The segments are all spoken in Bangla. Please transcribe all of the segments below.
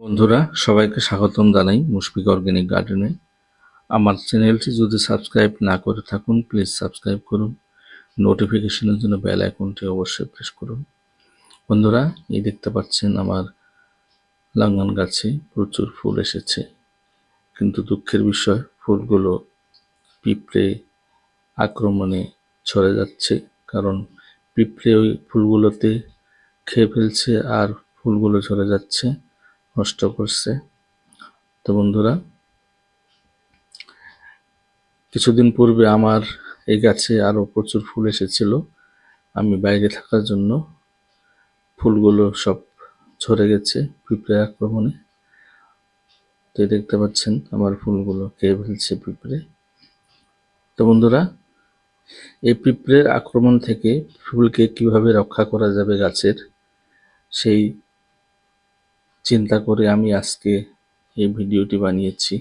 বন্ধুরা, সবাইকে স্বাগতম জানাই মুশফিক অর্গানিক গার্ডেনে আমার চ্যানেলটি যদি সাবস্ক্রাইব না করে থাকুন, প্লিজ সাবস্ক্রাইব করুন। নোটিফিকেশনের জন্য বেল আইকনটি অবশ্যই প্রেস করুন। বন্ধুরা, এই দেখতে পাচ্ছেন আমার লাঙ্গন গাছে প্রচুর ফুল এসেছে। কিন্তু দুঃখের বিষয়, ফুলগুলো পিঁপড়ে আক্রমণে ছড়ে যাচ্ছে। কারণ পিঁপড়ে ওই ফুলগুলোতে খেয়ে ফেলছে আর ফুলগুলো ঝরে যাচ্ছে। নষ্ট করছে। তো বন্ধুরা, কিছুদিন পূর্বে আমার এই গাছে আরও প্রচুর ফুল এসেছিল। আমি বাইরে থাকার জন্য ফুলগুলো সব ঝরে গেছে পিঁপড়ে আক্রমণে। তো দেখতে পাচ্ছেন আমার ফুলগুলো খেয়ে ফেলছে পিঁপড়ে। তো বন্ধুরা, এই পিঁপড়ের আক্রমণ থেকে ফুলকে কীভাবে রক্ষা করা যাবে গাছের, সেই চিন্তা করে আমি আজকে এই ভিডিওটি বানিয়েছি।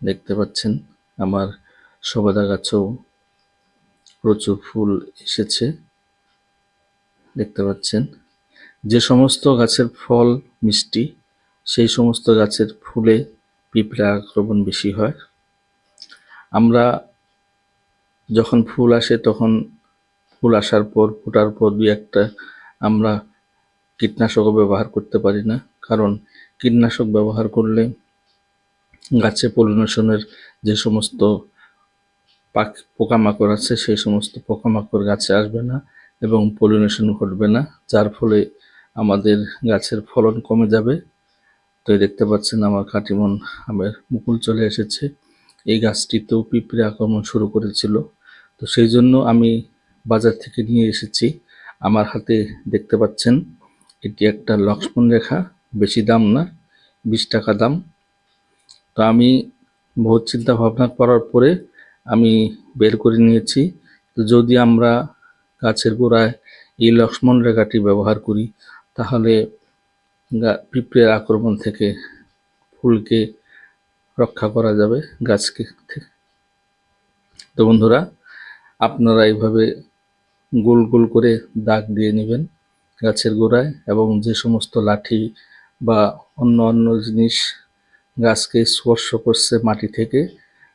দেখতে পাচ্ছেন, আমার সবেদা গাছেও প্রচুর ফুল এসেছে। দেখতে পাচ্ছেন, যে সমস্ত গাছের ফল মিষ্টি, সেই সমস্ত গাছের ফুলে পিঁপড়া আক্রমণ বেশি হয়। আমরা যখন ফুল আসে, তখন ফুল আসার পর, ফোটার পর দুই একটা আমরা কীটনাশকও ব্যবহার করতে পারি না। কারণ কীটনাশক ব্যবহার করলে গাছে পলিনেশনের যে সমস্ত পাক, পোকামাকড় আছে, সেই সমস্ত পোকামাকড় গাছে আসবে না এবং পলিনেশন ঘটবে না, যার ফলে আমাদের গাছের ফলন কমে যাবে। তো দেখতে পাচ্ছেন আমার কাটিমন আমের মুকুল চলে এসেছে। এই গাছটিতেও পিঁপড়ে আক্রমণ শুরু করেছিল। তো সেই জন্য আমি বাজার থেকে নিয়ে এসেছি। আমার হাতে দেখতে পাচ্ছেন এটি একটা লক্ষ্মণ রেখা, বেশি দাম না, বিশ টাকা দাম। তো আমি বহুত চিন্তা ভাবনা করার পরে আমি বের করে নিয়েছি। তো যদি আমরা গাছের গোড়ায় এই লক্ষ্মণ রেখাটি ব্যবহার করি, তাহলে পিঁপড়ের আক্রমণ থেকে ফুলকে রক্ষা করা যাবে গাছকে তো বন্ধুরা, আপনারা এইভাবে গোল গোল করে দাগ দিয়ে নেবেন। গাছের গোড়ায় এবং যে সমস্ত লাঠি বা অন্য অন্য জিনিস গাছকে স্পর্শ করছে মাটি থেকে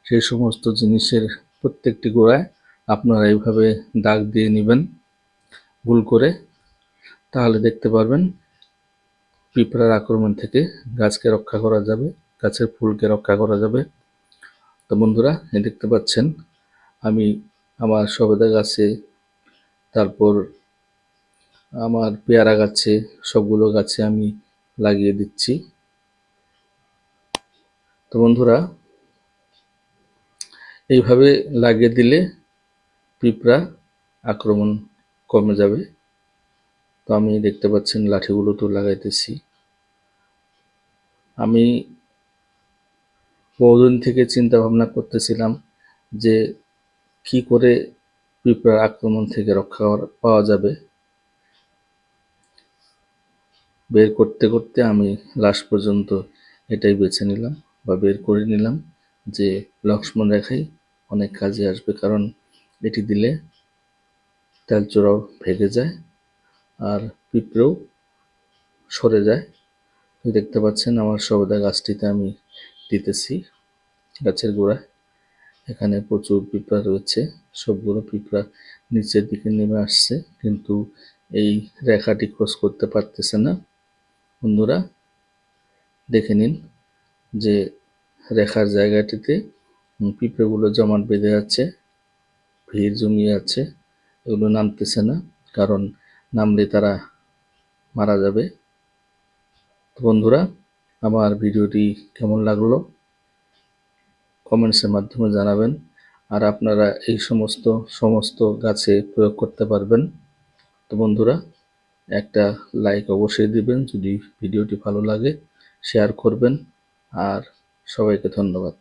সেই সমস্ত জিনিসের প্রত্যেকটি গোড়ায় আপনারা এইভাবে দাগ দিয়ে নেবেন গোল করে। তাহলে দেখতে পারবেন পিঁপড়ার আক্রমণ থেকে গাছকে রক্ষা করা যাবে, গাছের ফুলকে রক্ষা করা যাবে। তো বন্ধুরা দেখতে পাচ্ছেন, আমি আমার সবেদা গাছে, তারপর আমার পেয়ারা গাছে, সবগুলো গাছে আমি লাগিয়ে দিচ্ছি। তো বন্ধুরা, এইভাবে লাগিয়ে দিলে পিঁপড়া আক্রমণ কমে যাবে। তো আমি দেখতে পাচ্ছেন লাঠিগুলো তো লাগাইতেছি। আমি বহুদিন থেকে চিন্তা ভাবনা করতেছিলাম যে কি করে পিঁপড়ার আক্রমণ থেকে রক্ষা পাওয়া যাবে। বের করতে করতে আমি লাস্ট পর্যন্ত এটাই বেছে নিলাম বা বের করে নিলাম যে লক্ষ্মণ রেখাই অনেক কাজে আসবে। কারণ এটি দিলে তেলচোরাও ভেঙে যায় আর পিঁপড়েও সরে যায়। দেখতে পাচ্ছেন আমার সবেদা গাছটিতে আমি দিতেছি গাছের গোড়ায়। এখানে প্রচুর পিঁপড়া রয়েছে, সবগুলো পিঁপড়া নিচের দিকে নেমে আসছে, কিন্তু এই রেখাটি ক্রস করতে পারতেছে না। বন্ধুরা, দেখে নিন যে রেখার জায়গাটিতে পিঁপড়েগুলো জমাট বেঁধে আছে, ভিড় জমিয়ে আছে, এগুলো নামতেছে না, কারণ নামলে তারা মারা যাবে। তো বন্ধুরা, আমার ভিডিওটি কেমন লাগল? কমেন্টসের মাধ্যমে জানাবেন, আর আপনারা এই সমস্ত সমস্ত গাছে প্রয়োগ করতে পারবেন। তো বন্ধুরা একটা লাইক অবশ্যই দিবেন যদি ভিডিওটি ভালো লাগে শেয়ার করবেন আর সবাইকে ধন্যবাদ।